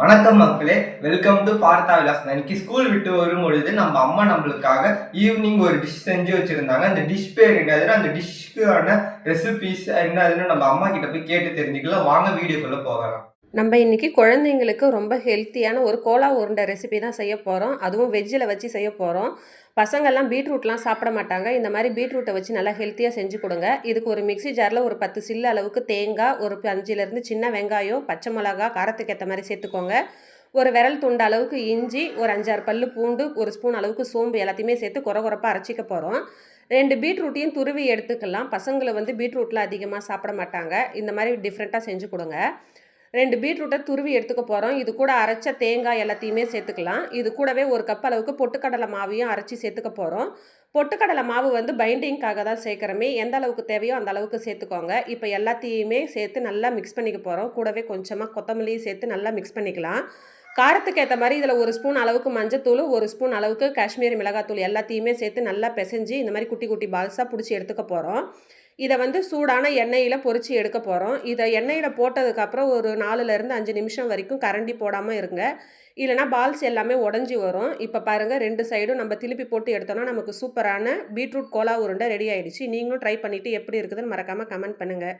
வணக்கம் மக்களே welcome to பார்த்தா விலாஸ் இன்னைக்கு ஸ்கூல் விட்டு வரும் பொழுது நம்ம அம்மா நம்மளுக்காக ஈவினிங் ஒரு டிஷ் செஞ்சு வச்சிருந்தாங்க. அந்த டிஷ் பேர் என்னதுன்னா அந்த டிஷ்க்கான ரெசிபிஸ் என்னதுன்னு நம்ம அம்மா கிட்ட போய் கேட்டு தெரிஞ்சுக்கலாம். வாங்க வீடியோக்குள்ள போகலாம். நம்ம இன்னைக்கு குழந்தைங்களுக்கு ரொம்ப ஹெல்த்தியான ஒரு கோலா உருண்டை ரெசிபி தான் செய்ய போகிறோம் அதுவும் வெஜ்ஜில் வச்சு செய்ய போகிறோம் பசங்கள்லாம் பீட்ரூட்லாம் சாப்பிட மாட்டாங்க. இந்த மாதிரி பீட்ரூட்டை வச்சு நல்லா ஹெல்த்தியாக செஞ்சு கொடுங்க. இதுக்கு ஒரு மிக்சி ஜாரில் ஒரு பத்து சில்லு அளவுக்கு தேங்காய் ஒரு அஞ்சுலேருந்து சின்ன வெங்காயம் பச்சை மிளகா காரத்துக்கு ஏற்ற மாதிரி சேர்த்துக்கோங்க. ஒரு விரல் துண்டு அளவுக்கு இஞ்சி ஒரு அஞ்சாறு பல்லு பூண்டு ஒரு ஸ்பூன் அளவுக்கு சோம்பு எல்லாத்தையுமே சேர்த்து குறை குறைப்பாக அரைச்சிக்க போகிறோம் ரெண்டு பீட்ரூட்டையும் துருவி எடுத்துக்கலாம். பசங்களை வந்து பீட்ரூட்லாம் அதிகமாக சாப்பிட மாட்டாங்க. இந்த மாதிரி டிஃப்ரெண்ட்டாக செஞ்சு கொடுங்க. ரெண்டு பீட்ரூட்டை துருவி எடுத்துக்க போகிறோம் இது கூட அரைச்ச தேங்காய் எல்லாத்தையுமே சேர்த்துக்கலாம். இது கூடவே ஒரு கப் அளவுக்கு பொட்டுக்கடலை மாவையும் அரைச்சி சேர்த்துக்க போகிறோம் பொட்டுக்கடலை மாவு வந்து பைண்டிங்காக தான் சேர்க்குறமே. எந்த அளவுக்கு தேவையோ அந்த அளவுக்கு சேர்த்துக்கோங்க. இப்போ எல்லாத்தையுமே சேர்த்து நல்லா மிக்ஸ் பண்ணிக்க போகிறோம் கூடவே கொஞ்சமாக கொத்தமல்லியும் சேர்த்து நல்லா மிக்ஸ் பண்ணிக்கலாம். காரத்துக்கு ஏற்ற மாதிரி இதில் ஒரு ஸ்பூன் அளவுக்கு மஞ்சத்தூள் ஒரு ஸ்பூன் அளவுக்கு காஷ்மீரி மிளகாத்தூள் எல்லாத்தையுமே சேர்த்து நல்லா பிசைஞ்சு இந்த மாதிரி குட்டி குட்டி பால்ஸாக பிடிச்சி எடுத்துக்க போகிறோம் இதை வந்து சூடான எண்ணெயில் பொறிச்சு எடுக்க போகிறோம் இதை எண்ணெயில் போட்டதுக்கப்புறம் ஒரு நாலுலேருந்து அஞ்சு நிமிஷம் வரைக்கும் கரண்டி போடாமல் இருங்க. இல்லைனா பால்ஸ் எல்லாமே உடஞ்சி வரும். இப்போ பாருங்கள் ரெண்டு சைடும் நம்ம திருப்பி போட்டு எடுத்தோம்னா நமக்கு சூப்பரான பீட்ரூட் கோலா உருண்டை ரெடி ஆகிடுச்சு நீங்களும் ட்ரை பண்ணிவிட்டு எப்படி இருக்குதுன்னு மறக்காமல் கமெண்ட் பண்ணுங்கள்